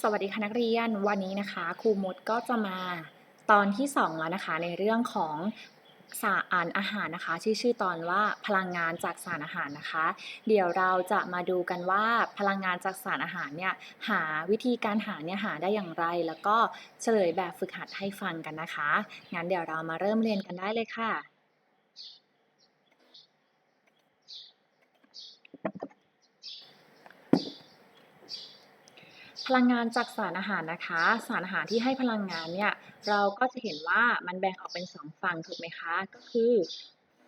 สวัสดีค่ะนักเรียนวันนี้นะคะครูมดก็จะมาตอนที่ 2 แล้วนะคะในเรื่องของสารอาหารนะคะที่อชื่อตอนว่าพลังงานจากสารอาหารนะคะ เดี๋ยวเราจะมาดูกันว่าพลังงานจากสารอาหารเนี่ยหาวิธีการหาเนี่ยหาได้อย่างไร แล้วก็เฉลยแบบฝึกหัดให้ฟังกันนะคะงั้นเดี๋ยวเรามาเริ่มเรียนกันได้เลยค่ะ พลังงานจากสารอาหารนะคะ สารอาหารที่ให้พลังงานเนี่ยเราก็จะเห็นว่ามันแบ่งออกเป็นสองฝั่งถูกไหมคะ ก็คือ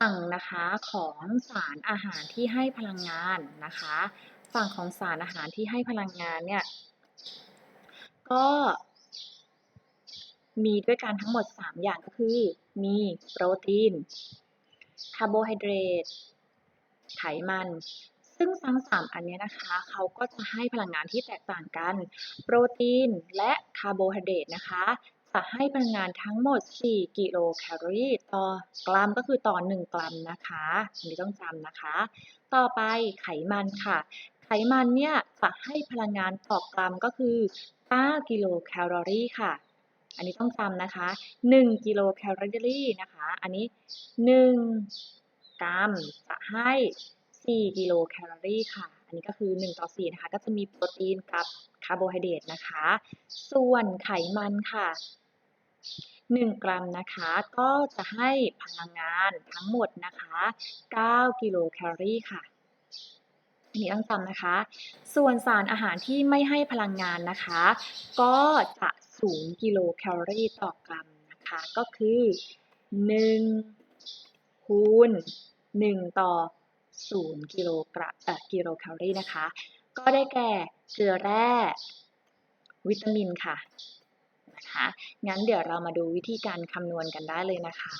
ฝั่งนะคะของสารอาหารที่ให้พลังงานนะคะ ฝั่งของสารอาหารที่ให้พลังงานเนี่ยก็มีด้วยกันทั้งหมด 3 อย่างก็คือมีโปรตีนคาร์โบไฮเดรตไขมัน ซึ่งทั้ง 3 อันเนี้ยนะคะเขาก็จะให้พลังงานที่แตกต่างกัน โปรตีนและคาร์โบไฮเดรตนะคะจะให้พลังงานทั้งหมด 4 กิโลแคลอรี่ต่อกรัมก็คือต่อ 1 กรัมนะคะอันนี้ต้องจำนะคะ ต่อไปไขมันค่ะ ไขมันเนี่ยจะให้พลังงานต่อกรัมก็คือ 9 กิโลแคลอรี่ค่ะ อันนี้ต้องจำนะคะ 1 กิโลแคลอรี่นะคะ อันนี้ 1 กรัมจะให้ 4 กิโลแคลอรี่ค่ะ อันนี้ก็คือ 1 ต่อ 4 นะคะ ก็จะมีโปรตีนกับคาร์โบไฮเดรตนะคะ ส่วนไขมันค่ะ 1 กรัมนะคะ ก็จะให้พลังงานทั้งหมดนะคะ 9 กิโลแคลอรี่ค่ะอันนี้ต้องจำนะคะ ส่วนสารอาหารที่ไม่ให้พลังงานนะคะ ก็จะ 0 กิโลแคลอรี่ต่อกรัมนะคะ ก็คือ 1 คูณ 1 ต่อ 0กิโลกรัมกิโลแคลอรี่นะคะ ก็ได้แก่เกลือแร่ วิตามินค่ะนะคะงั้นเดี๋ยวเรามาดูวิธีการคำนวณกันได้เลยนะคะ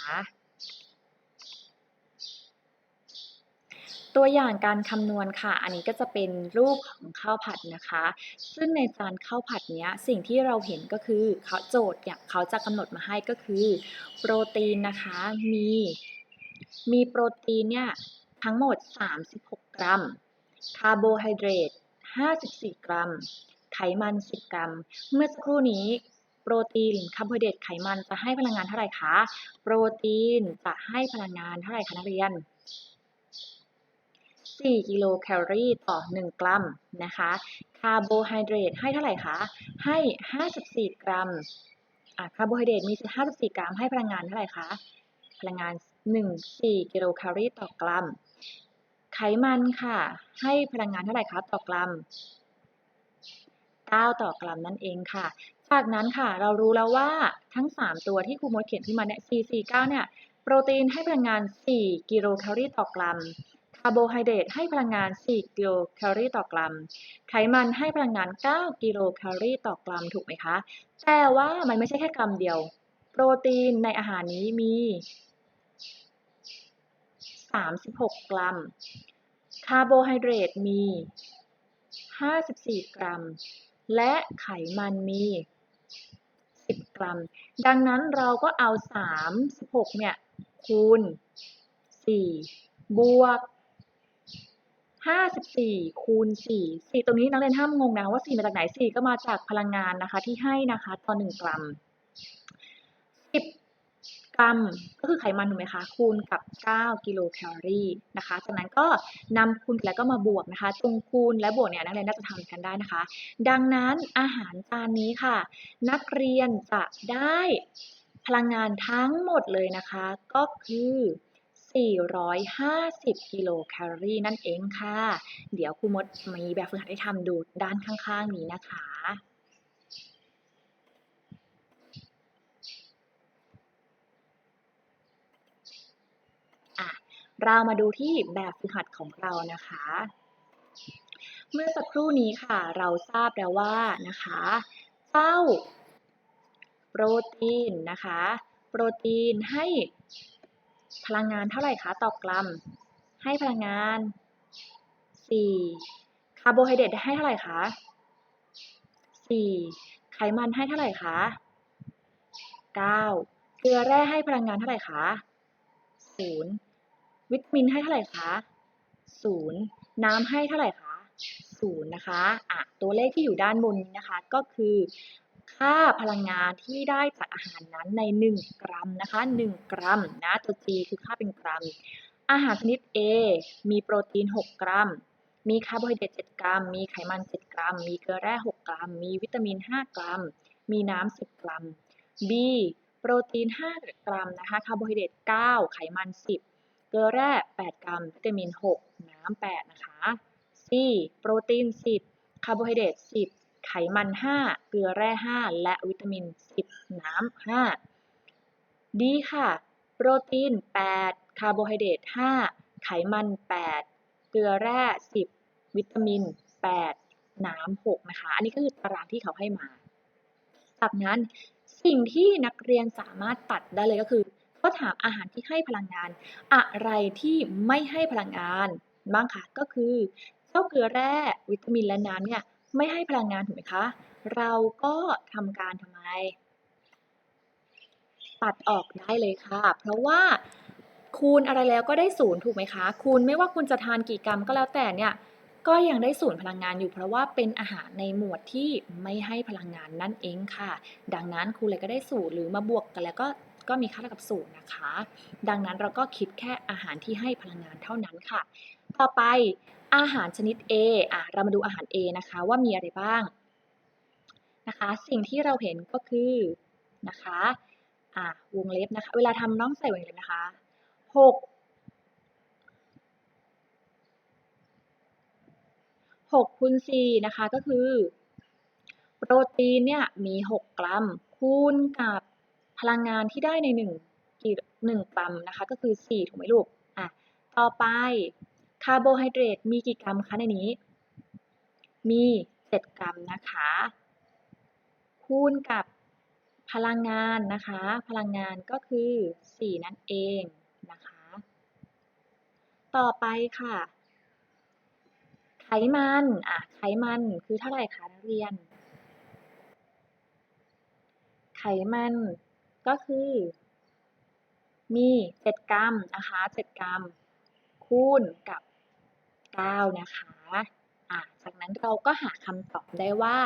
ตัวอย่างการคำนวณค่ะ อันนี้ก็จะเป็นรูปของข้าวผัดนะคะ ซึ่งในจานข้าวผัดเนี้ยสิ่งที่เราเห็นก็คือเขาโจทย์เนี่ยเขาจะกำหนดมาให้ก็คือ โปรตีนนะคะมีมีโปรตีนเนี่ย ทั้งหมด 36 กรัม คาร์โบไฮเดรต 54 กรัม ไขมัน 10 กรัม เมื่อสักครู่นี้โปรตีนคาร์โบไฮเดรตไขมันจะให้พลังงานเท่าไหร่คะ โปรตีนจะให้พลังงานเท่าไหร่คะนักเรียน 4 กิโลแคลอรี่ต่อ 1 กรัมนะคะ คาร์โบไฮเดรตให้เท่าไหร่คะ ให้ 54 กรัมคาร์โบไฮเดรตมี 54 กรัม ให้พลังงานเท่าไหร่คะ พลังงาน 1 4 กิโลแคลอรี่ต่อกรัม ไขมันค่ะ ให้พลังงานเท่าไหร่คะต่อกรัม9ต่อกรัมนั่นเองค่ะ จากนั้นค่ะเรารู้แล้วว่าทั้ง 3 ตัวที่ครูมดเขียนขึ้นมาเนี่ย4 4 9 เนี่ย โปรตีนให้พลังงาน 4 กิโลแคลอรี่ต่อกรัม คาร์โบไฮเดรตให้พลังงาน 4 กิโลแคลอรี่ต่อกรัม ไขมันให้พลังงาน 9 กิโลแคลอรี่ต่อกรัมถูกไหมคะ แต่ว่ามันไม่ใช่แค่กรัมเดียว โปรตีนในอาหารนี้มี 36 กรัม คาร์โบไฮเดรตมี 54 กรัม และไขมันมี 10 กรัม ดังนั้นเราก็เอา 36 เนี่ย คูณ 4 บวก 54 คูณ 4 4 ตรงนี้นักเรียนห้ามงงนะว่า 4 มาจากไหน 4 ก็มาจากพลังงานนะคะที่ให้นะคะ ต่อ 1 กรัม กรัม ก็คือไขมันถูกไหมคะ คูณกับ 9 กิโลแคลอรี่นะคะ จากนั้นก็นำคูณแล้วก็มาบวกนะคะ ตรงคูณและบวกเนี่ยนักเรียนน่าจะทำกันได้นะคะ ดังนั้นอาหารจานนี้ค่ะ นักเรียนจะได้พลังงานทั้งหมดเลยนะคะ ก็คือ 450 กิโลแคลอรี่นั่นเองค่ะ เดี๋ยวครูมดมีแบบฝึกหัดให้ทำดูด้านข้างๆนี้นะคะ อะ เรามาดูที่แบบฝึกหัดของเรานะคะ เมื่อสักครู่นี้ค่ะ เราทราบแล้วว่านะคะ เจ้าโปรตีนนะคะ โปรตีนให้พลังงานเท่าไหร่คะต่อกรัม ให้พลังงาน 4 คาร์โบไฮเดรตให้เท่าไหร่คะ4ไขมันให้เท่าไหร่คะ9เกลือแร่ให้พลังงานเท่าไหร่คะ0 วิตามินให้เท่าไหร่คะ0น้ำให้เท่าไหร่คะศูนย์นะคะอะตัวเลขที่อยู่ด้านบนนี้นะคะ ก็คือค่าพลังงานที่ได้จากอาหารนั้นใน 1 กรัมนะคะ 1 กรัมนะตัว G คือค่าเป็นกรัม อาหารชนิด A มีโปรตีน 6 กรัม มีคาร์โบไฮเดรต7กรัม มีไขมัน 7 กรัม มีเกลือแร่ 6 กรัม มีวิตามิน 5 กรัม มีน้ำ 10 กรัม B โปรตีน 5 กรัมนะคะคาร์โบไฮเดรต9 ไขมัน 10 เกลือแร่ 8 กรัม วิตามิน 6 น้ำ 8 นะคะ C โปรตีน 10 คาร์โบไฮเดรต 10 ไขมัน 5 เกลือแร่ 5 และวิตามิน 10 น้ำ 5 D ค่ะ โปรตีน 8 คาร์โบไฮเดรต 5 ไขมัน 8 เกลือแร่ 10 วิตามิน 8 น้ำ 6 นะคะ อันนี้ก็คือตารางที่เขาให้มา จากนั้นสิ่งที่นักเรียนสามารถตัดได้เลยก็คือ ก็ถามอาหารที่ให้พลังงาน อะไรที่ไม่ให้พลังงานบ้างคะก็คือเจ้าเกลือแร่วิตามินและน้ำเนี่ยไม่ให้พลังงานถูกไหมคะ เราก็ทำการทำไม ตัดออกได้เลยค่ะ เพราะว่าคูณอะไรแล้วก็ได้ศูนย์ถูกไหมคะ คูณไม่ว่าคุณจะทานกี่กรัมก็แล้วแต่เนี่ยก็ยังได้ศูนย์พลังงานอยู่เพราะว่าเป็นอาหารในหมวดที่ไม่ให้พลังงานนั่นเองค่ะ ดังนั้นครูเลยก็ได้ศูนย์หรือมาบวกกันแล้วก็ ก็มีค่าเท่ากับศูนย์นะคะ ดังนั้นเราก็คิดแค่อาหารที่ให้พลังงานเท่านั้นค่ะ ต่อไปอาหารชนิด A อะเรามาดูอาหาร A นะคะว่ามีอะไรบ้างนะคะ สิ่งที่เราเห็นก็คือนะคะอะวงเล็บนะคะ เวลาทำน้องใส่วงเล็บนะคะหกหกคูณสี่นะคะก็คือ โปรตีนเนี่ยมี6กรัมคูณกับ พลังงานที่ได้ใน1กิหนึ่งกรัมนะคะก็คือ 4 ถูกไหมลูกอะต่อไปคาร์โบไฮเดรตมีกี่กรัมคะในนี้ มี 7 กรัมนะคะ คูณกับพลังงานนะคะ พลังงานก็คือ 4 นั่นเองนะคะ ต่อไปค่ะ ไขมันอะไขมันคือเท่าไหร่คะนักเรียน ไขมัน ก็คือ มี7กรัมนะคะ7กรัม คูณกับ9นะคะอะจากนั้นเราก็หาคำตอบได้ว่า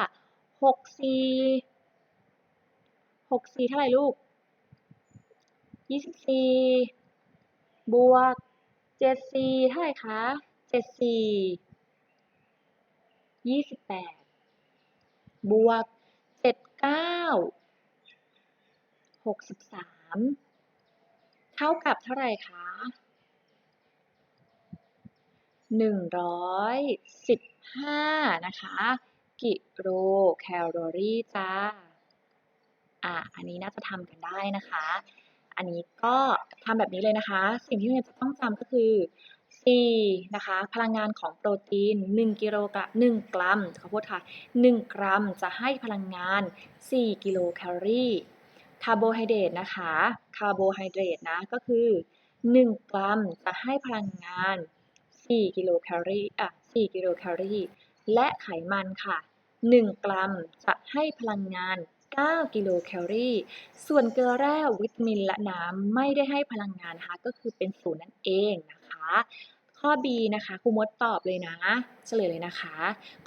6 4 6 4เท่าไหร่ลูก24บวก7 4เท่าไหร่คะ7 4 28บวก7 9 63 เท่ากับเท่าไหร่คะ115 นะคะ กิโลแคลอรี่จ้า อะ อันนี้น่าจะทำกันได้นะคะ อันนี้ก็ทำแบบนี้เลยนะคะ สิ่งที่เราจะต้องจำก็คือ4นะคะ พลังงานของโปรตีน 1 กิโลกรัม1กรัมขอโทษค่ะ 1 กรัมจะให้พลังงาน 4 กิโลแคลอรี่ คาร์โบไฮเดรตนะคะ คาร์โบไฮเดรตนะ ก็คือ 1 กรัมจะให้พลังงาน 4 กิโลแคลอรี่อะ4กิโลแคลอรี่ และไขมันค่ะ 1 กรัมจะให้พลังงาน 9 กิโลแคลอรี่ ส่วนเกลือแร่วิตามินและน้ำไม่ได้ให้พลังงานนะคะ ก็คือเป็นศูนย์นั่นเองนะคะ ข้อ B นะคะครูมดตอบเลยนะ เฉลยเลยนะคะ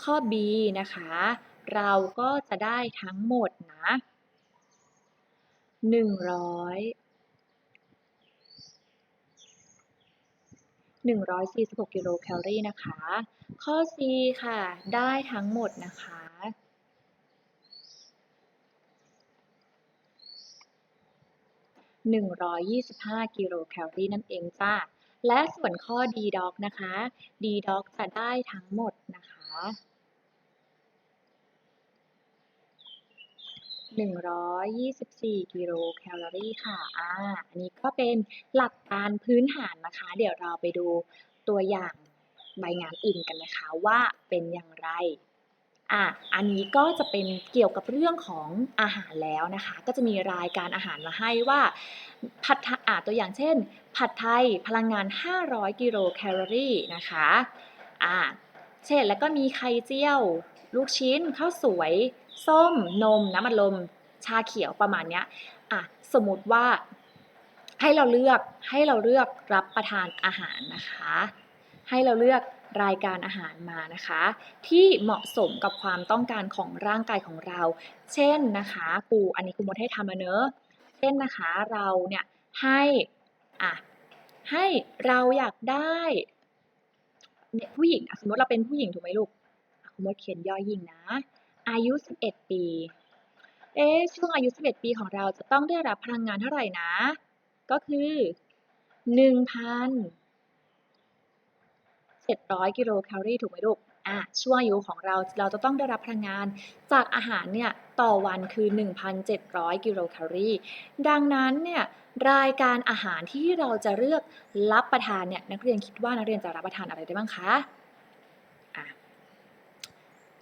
ข้อ B นะคะ เราก็จะได้ทั้งหมดนะ หนึ่งร้อยหนึ่งร้อยสี่สิบหกกิโลแคลอรี่นะคะ ข้อ C ค่ะ ได้ทั้งหมดนะคะหนึ่งร้อยยี่สิบห้ากิโลแคลอรี่นั่นเองจ้า และส่วนข้อ D dog นะคะ D dog จะได้ทั้งหมดนะคะ 124 กิโลแคลอรี่ค่ะ อ่า อันนี้ก็เป็นหลักการพื้นฐานนะคะ เดี๋ยวเราไปดูตัวอย่างใบงานอื่นกันนะคะว่าเป็นอย่างไร อะ อันนี้ก็จะเป็นเกี่ยวกับเรื่องของอาหารแล้วนะคะ ก็จะมีรายการอาหารมาให้ว่าผัดอะตัวอย่างเช่น ผัดไทยพลังงาน 500 กิโลแคลอรี่นะคะ อ่า เช่น แล้วก็มีไข่เจียว ลูกชิ้น ข้าวสวย ส้มนมน้ำอัดลมชาเขียวประมาณเนี้ยอะสมมติว่าให้เราเลือกให้เราเลือกรับประทานอาหารนะคะ ให้เราเลือกรายการอาหารมานะคะ ที่เหมาะสมกับความต้องการของร่างกายของเรา เช่นนะคะครูอันนี้ครูมดให้ทำแล้วเนอะเช่นนะคะเราเนี่ยให้อะให้เราอยากได้เนี่ยผู้หญิงสมมติเราเป็นผู้หญิงถูกไหมลูกครูมดเขียนย่อหญิงนะ อายุ 11 ปี เอ๊ะช่วงอายุ 11 ปีของเราจะต้องได้รับพลังงานเท่าไหร่นะ ก็คือ 1,700 กิโลแคลอรี่ถูกไหมลูกอะช่วงอายุของเราเราจะต้องได้รับพลังงานจากอาหารเนี่ยต่อวันคือ 1,700 กิโลแคลอรี่ ดังนั้นเนี่ยรายการอาหารที่เราจะเลือกรับประทานเนี่ยนักเรียนคิดว่านักเรียนจะรับประทานอะไรได้บ้างคะ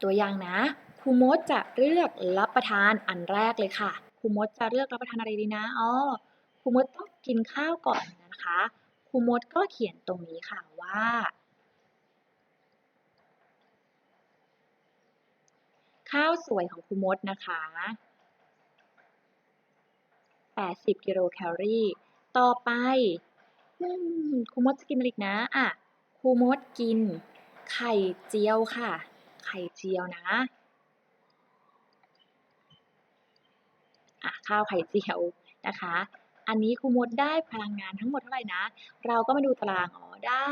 ตัวอย่างนะ รูมดจะเลือกรับประทานอันแรกเลยค่ะครูมดจะเลือกรับประทานอะไรดีนะอ๋อครูมดต้องกินข้าวก่อนนะคะครูมดก็เขียนตรงนี้ค่ะว่าข้าวสวยของครูมดนะคะ 80 กิโลแคลอรี่ ต่อไปครูมดจะกินอะไรอีกนะ อะครูมดกิน ไข่เจียวค่ะ ไข่เจียวนะ อะข้าวไข่เจียวนะคะ อันนี้ครูมดได้พลังงานทั้งหมดเท่าไหร่นะ เราก็มาดูตารางอ๋อได้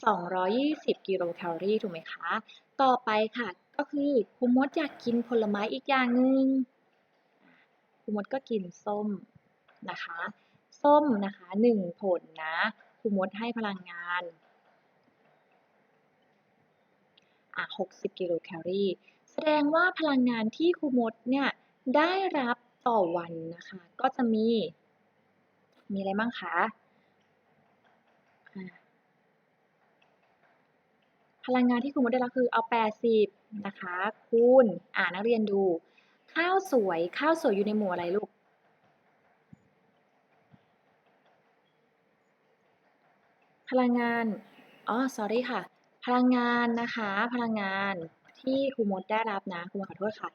220 กิโลแคลอรี่ถูกไหมคะ ต่อไปค่ะ ก็คือครูมดอยากกินผลไม้อีกอย่างหนึ่งครูมดก็กินส้มนะคะ ส้มนะคะหนึ่งผลนะครูมดให้พลังงาน อะ60 กิโลแคลอรี่ แสดงว่าพลังงานที่ครูมดเนี่ยได้รับต่อวันนะคะ ก็จะมี มีอะไรบ้างคะอะพลังงานที่ครูมดได้รับคือเอา 80 นะคะ คูณ อ่านักเรียนดู ข้าวสวย ข้าวสวยอยู่ในหมู่อะไรลูก พลังงาน อ๋อ sorry ค่ะ พลังงานนะคะ พลังงานที่ครูมดได้รับนะครูมดขอโทษค่ะ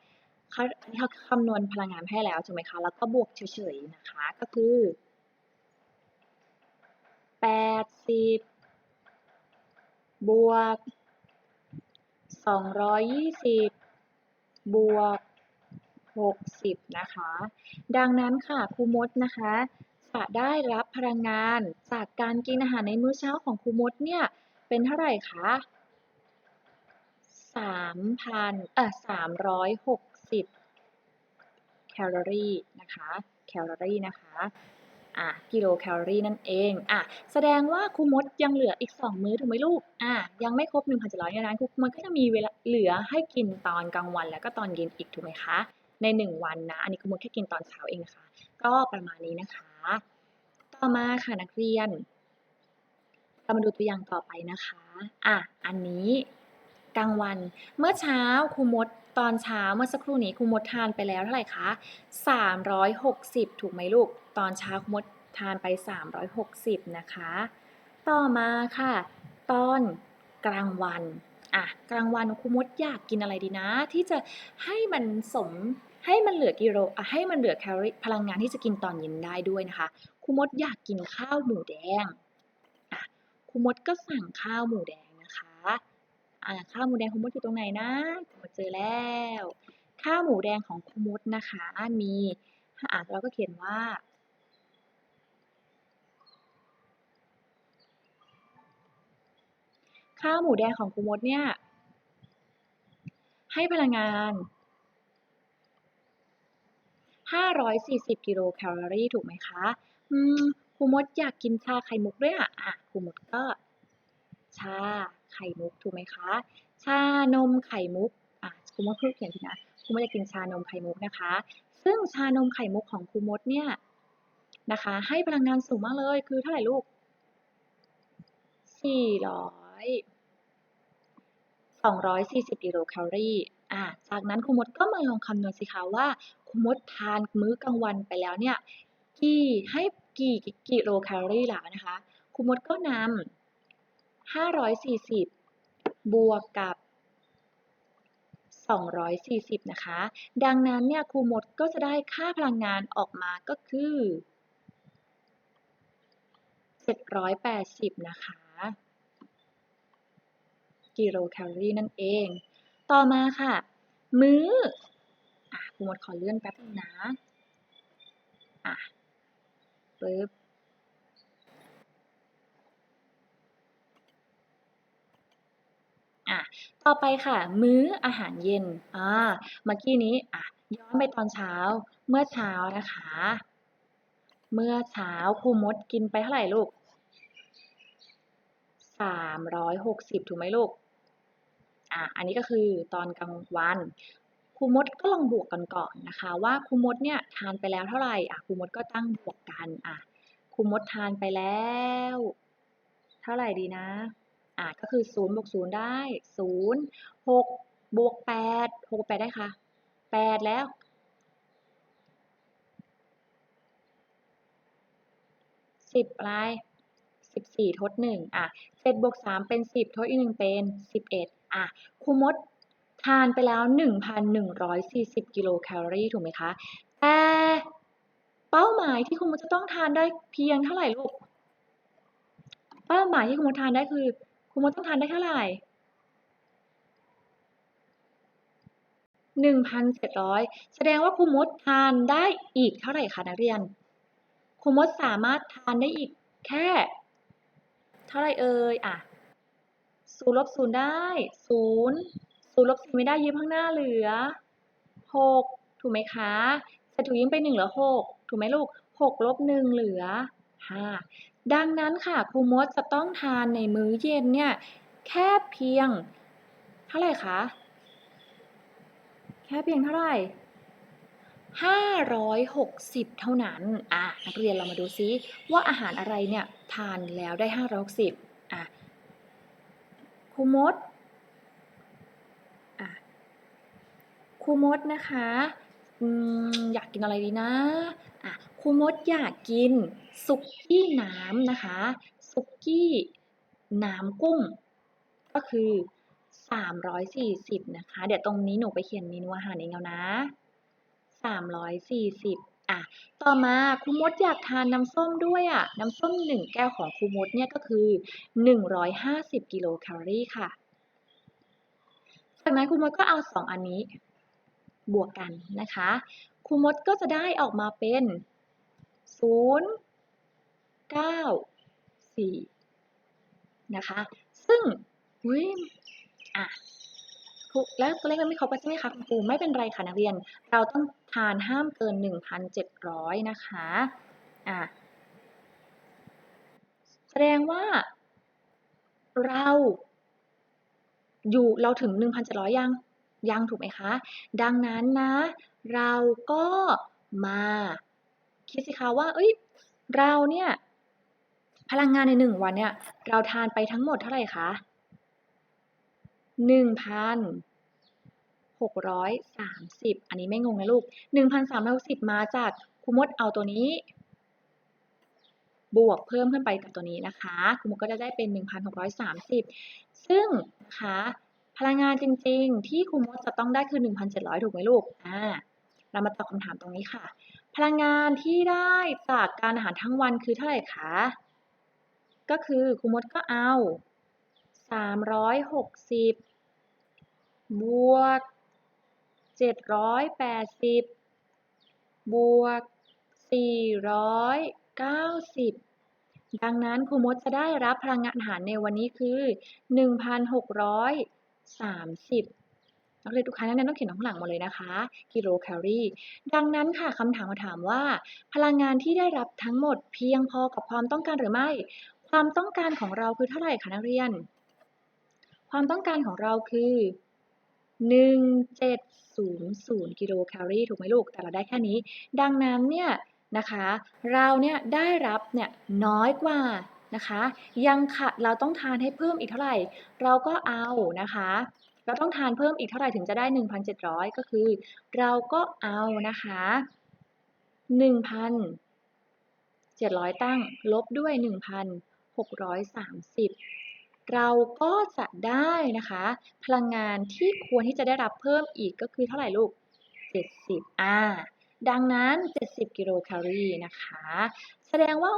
เขาเขาคำนวณพลังงานให้แล้วถูกไหมคะแล้วก็บวกเฉยๆนะคะก็คือ80บบวก220บบวก60นะคะ ดังนั้นค่ะครูมดนะคะจะได้รับพลังงานจากการกินอาหารในมื้อเช้าของครูมดเนี่ย เป็นเท่าไหร่คะ3,000เอ่อ360แคลอรี่นะคะ แคลอรี่นะคะ อะ กิโลแคลอรี่นั่นเอง อะ แสดงว่าครูมดยังเหลืออีก 2 มื้อถูกไหมลูก อะ ยังไม่ครบ 1,700เนี่ยนะครูมดก็จะมีเวลาเหลือให้กินตอนกลางวันแล้วก็ตอนเย็นอีกถูกไหมคะ ใน 1 วันนะ อันนี้ครูมดแค่กินตอนเช้าเองนะคะ ก็ประมาณนี้นะคะ ต่อมาค่ะนักเรียน เรามาดูตัวอย่างต่อไปนะคะ อะ อันนี้กลางวัน เมื่อเช้าครูมดตอนเช้าเมื่อสักครู่นี้ครูมดทานไปแล้วเท่าไหร่คะ 360 ถูกไหมลูก ตอนเช้าครูมดทานไป 360 นะคะ ต่อมาค่ะ ตอนกลางวัน อะ กลางวันครูมดอยากกินอะไรดีนะ ที่จะให้มันสมให้มันเหลือกิโลอะให้มันเหลือแคลอรี่พลังงานที่จะกินตอนเย็นได้ด้วยนะคะครูมดอยากกินข้าวหมูแดง ครูมดก็สั่งข้าวหมูแดงนะคะอ่าข้าวหมูแดงครูมดอยู่ตรงไหนนะครูมดเจอแล้ว ข้าวหมูแดงของครูมดนะคะมีอะเราก็เขียนว่าข้าวหมูแดงของครูมดเนี่ย ให้พลังงาน 540 กิโลแคลอรี่ถูกไหมคะ อืม ครูมดอยากกินชาไข่มุกด้วยอะอะครูมดก็ ชาไข่มุกถูกไหมคะ ชานมไข่มุกอะครูมดเพิ่งเขียนผิดนะครูมดจะกินชานมไข่มุกนะคะ ซึ่งชานมไข่มุกของครูมดเนี่ยนะคะ ให้พลังงานสูงมากเลยคือเท่าไหร่ลูก 400 240กิโลแคลอรี่อะจากนั้นครูมดก็มาลองคำนวณสิคะว่าครูมดทานมื้อกลางวันไปแล้วเนี่ยกี่ให้ กี่กิโลแคลอรี่ล่ะนะคะครูมดก็นำ540 บวกกับ 240 นะคะ ดังนั้นเนี่ยครูมดก็จะได้ค่าพลังงานออกมาก็คือ 780 นะคะ กิโลแคลอรี่นั่นเอง ต่อมาค่ะ มื้ออะครูมดขอเลื่อนแป๊บนึงนะอะ ปึ๊บอะต่อไปค่ะ มื้ออาหารเย็นอ่าเมื่อกี้นี้อะย้อนไปตอนเช้าเมื่อเช้านะคะ เมื่อเช้าครูมดกินไปเท่าไหร่ลูกสามร้อยหกสิบถูกไหมลูกอะอันนี้ก็คือตอนกลางวัน รูมดก็ลองบวกกันก่อนนะคะ ว่าครูมดเนี่ยทานไปแล้วเท่าไหร่อะครูมดก็ตั้งบวกกันอะครูมดทานไปแล้ว เท่าไหร่ดีนะอะก็คือศูนย์บวกศูนย์ได้ศูนย์หกบวกแปดหกบวกแปดได้ค่ะแปดแล้วสิบอะไรสิบสี่ทดหนึ่งอะเจ็ดบวกสามเป็นสิบทดอีกหนึ่งเป็นสิบเอ็ดอะครูมด ทานไปแล้วหนึ่งพันหนึ่งร้อยสี่สิบกิโลแคลอรี่ถูกไหมคะ แต่เป้าหมายที่ครูมดจะต้องทานได้เพียงเท่าไหร่ลูก เป้าหมายที่ครูมดทานได้คือครูมดต้องทานได้เท่าไหร่หนึ่งพันเจ็ดร้อยแสดงว่าครูมดทานได้อีกเท่าไหร่คะนักเรียนครูมดสามารถทานได้อีกแค่ เท่าไหร่เอ่ยอะศูนย์ลบศูนย์ได้ศูนย์ ศูนย์ลบสี่ไม่ได้ยืมข้างหน้าเหลือหกถูกไหมคะจะถูกยิ้มไปหนึ่งเหลือหกถูกไหมลูกหกลบหนึ่งเหลือห้าดังนั้นค่ะครูมดจะต้องทานในมื้อเย็นเนี่ยแค่เพียง เท่าไหร่คะแค่เพียงเท่าไหร่ห้าร้อยหกสิบเท่านั้น อะ นักเรียนเรามาดูซิว่าอาหารอะไรเนี่ย ทานแล้วได้ห้าร้อยหกสิบอะครูมด อะ ครูมดนะคะอยากกินอะไรดีนะอะครูมดอยากกินสุกี้น้ำนะคะ สุกี้น้ำกุ้ง ก็คือ 340 นะคะ เดี๋ยวตรงนี้หนูไปเขียนเมนูอาหารเองเอานะ 340 อะ ต่อมาครูมดอยากทานน้ำส้มด้วยอะ น้ำส้ม 1 แก้วของครูมดเนี่ยก็คือ 150 กิโลแคลอรี่ค่ะ จากนั้นครูมดก็เอา 2 อันนี้ บวกกันนะคะครูมดก็จะได้ออกมาเป็น 0 9 4 นะคะ ซึ่งอุ้ยอะแล้วตัวเลขมันไม่ครบใช่ไหมคะคุณครูไม่เป็นไรค่ะนักเรียน เราต้องทานห้ามเกิน 1,700 นะคะอะแสดงว่า เรา อยู่เราถึง 1,700 ยัง ยังถูกไหมคะ ดังนั้นนะ เราก็มา คิดสิคะว่า เอ้ย เราเนี่ย พลังงานในหนึ่งวันเนี่ย เราทานไปทั้งหมดเท่าไหร่คะหนึ่งพันหกร้อยสามสิบอันนี้ไม่งงนะลูกหนึ่งพันสามร้อยสิบมาจากครูมดเอาตัวนี้ บวกเพิ่มขึ้นไปกับตัวนี้นะคะครูมดก็จะได้เป็นหนึ่งพันหกร้อยสามสิบซึ่งนะคะ พลังงานจริงๆ ที่ครูมดจะต้องได้คือ 1,700 ถูกไหมลูก อ่า เรามาตอบคำถามตรงนี้ค่ะ พลังงานที่ได้จากการอาหารทั้งวันคือเท่าไหร่คะ ก็คือครูมดก็เอา 360 บวก 780 บวก 490ดังนั้นครูมดจะได้รับพลังงานอาหารในวันนี้คือ 30นักเรียนทุกครั้งนั้นต้องเขียนข้างหลังหมดเลยนะคะ กิโลแคลอรี่ ดังนั้นค่ะคำถามมาถามว่า พลังงานที่ได้รับทั้งหมดเพียงพอกับความต้องการหรือไม่ ความต้องการของเราคือเท่าไหร่คะนักเรียน ความต้องการของเราคือ 1700 กิโลแคลอรี่ถูกไหมลูก แต่เราได้แค่นี้ ดังนั้นเนี่ยนะคะ เราเนี่ยได้รับเนี่ยน้อยกว่า นะคะ ยังค่ะเราต้องทานให้เพิ่มอีกเท่าไหร่ เราก็เอานะคะ เราต้องทานเพิ่มอีกเท่าไหร่ถึงจะได้ 1,700 ก็คือ เราก็เอานะคะ1,700 ตั้งลบด้วย 1,630 เราก็จะได้นะคะ พลังงานที่ควรที่จะได้รับเพิ่มอีกก็คือเท่าไหร่ลูก 70อ่า ดังนั้น 70 กิโลแคลอรี่นะคะ แสดงว่า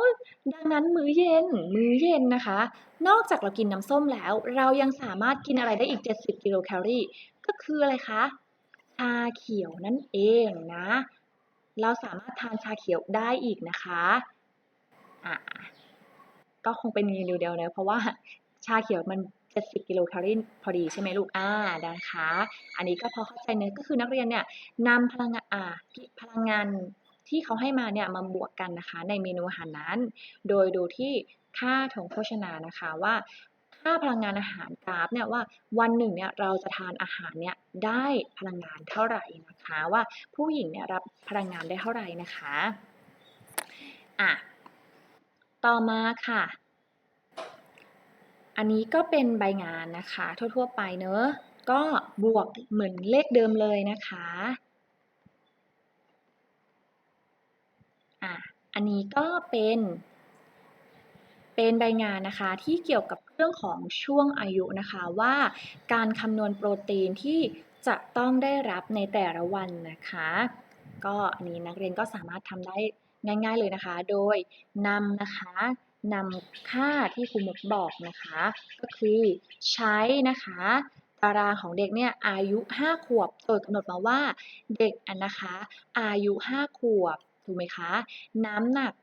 ดังนั้นมื้อเย็น มื้อเย็นนะคะ นอกจากเรากินน้ำส้มแล้ว เรายังสามารถกินอะไรได้อีก 70 กิโลแคลอรี่ ก็คืออะไรคะ ชาเขียวนั่นเองนะ เราสามารถทานชาเขียวได้อีกนะคะอะก็คงเป็นเมนูเดียวเนะเพราะว่าชาเขียวมัน 70 กิโลแคลอรี่พอดีใช่ไหมลูกอ่านะคะ อันนี้ก็พอเข้าใจเนื้อก็คือนักเรียนเนี่ยนำพลังงานอ่าพลังงานที่เขาให้มาเนี่ยมาบวกกันนะคะในเมนูอาหารนั้น โดยดูที่ค่าของโภชนานะคะว่าค่าพลังงานอาหารกราฟเนี่ยว่าวันหนึ่งเนี่ยเราจะทานอาหารเนี่ยได้พลังงานเท่าไหร่นะคะ ว่าผู้หญิงเนี่ยรับพลังงานได้เท่าไหร่นะคะอะต่อมาค่ะ อันนี้ก็เป็นใบงานนะคะ ทั่วๆไปเนอะก็บวกเหมือนเลขเดิมเลยนะคะอะอันนี้ก็เป็น เป็นใบงานนะคะที่เกี่ยวกับเรื่องของช่วงอายุนะคะว่าการคำนวณโปรตีนที่จะต้องได้รับในแต่ละวันนะคะ ก็อันนี้นักเรียนก็สามารถทำได้ง่าย ๆเลยนะคะ โดยนำนะคะ นำค่าที่ครูมุกบอกนะคะ ก็คือใช้นะคะตารางของเด็กเนี่ยอายุ 5 ขวบโดยกำหนดมาว่าเด็กอันนะคะ อายุ 5 ขวบถูกไหมคะ น้ำหนัก